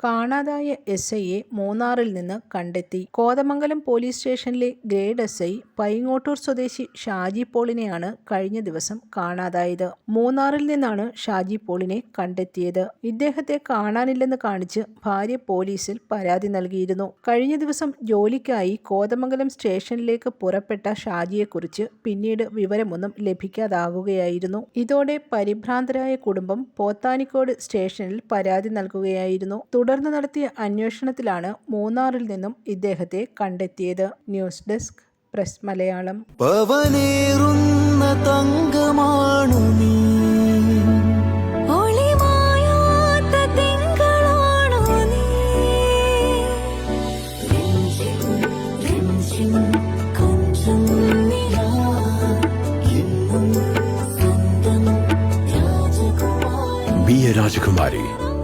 കാണാതായ എസ് ഐയെ മൂന്നാറിൽ നിന്ന് കണ്ടെത്തി. കോതമംഗലം പോലീസ് സ്റ്റേഷനിലെ ഗ്രേഡ് എസ് ഐ പൈങ്ങോട്ടൂർ സ്വദേശി ഷാജി പോളിനെയാണ് കഴിഞ്ഞ ദിവസം കാണാതായത്. മൂന്നാറിൽ നിന്നാണ് ഷാജി പോളിനെ കണ്ടെത്തിയത്. ഇദ്ദേഹത്തെ കാണാനില്ലെന്ന് കാണിച്ച് ഭാര്യ പോലീസിൽ പരാതി നൽകിയിരുന്നു. കഴിഞ്ഞ ദിവസം ജോലിക്കായി കോതമംഗലം സ്റ്റേഷനിലേക്ക് പുറപ്പെട്ട ഷാജിയെക്കുറിച്ച് പിന്നീട് വിവരമൊന്നും ലഭിക്കാതാകുകയായിരുന്നു ഇതോടെ പരിഭ്രാന്തരായ കുടുംബം പോത്താനിക്കോട് സ്റ്റേഷനിൽ പരാതി നൽകുകയായിരുന്നു. തുടർന്ന് നടത്തിയ അന്വേഷണത്തിലാണ് മൂന്നാറിൽ നിന്നും ഇദ്ദേഹത്തെ കണ്ടെത്തിയത്. News desk press Malayalam. പവനേറുന്ന തങ്കമാണു നീ. Be a Rajakumari.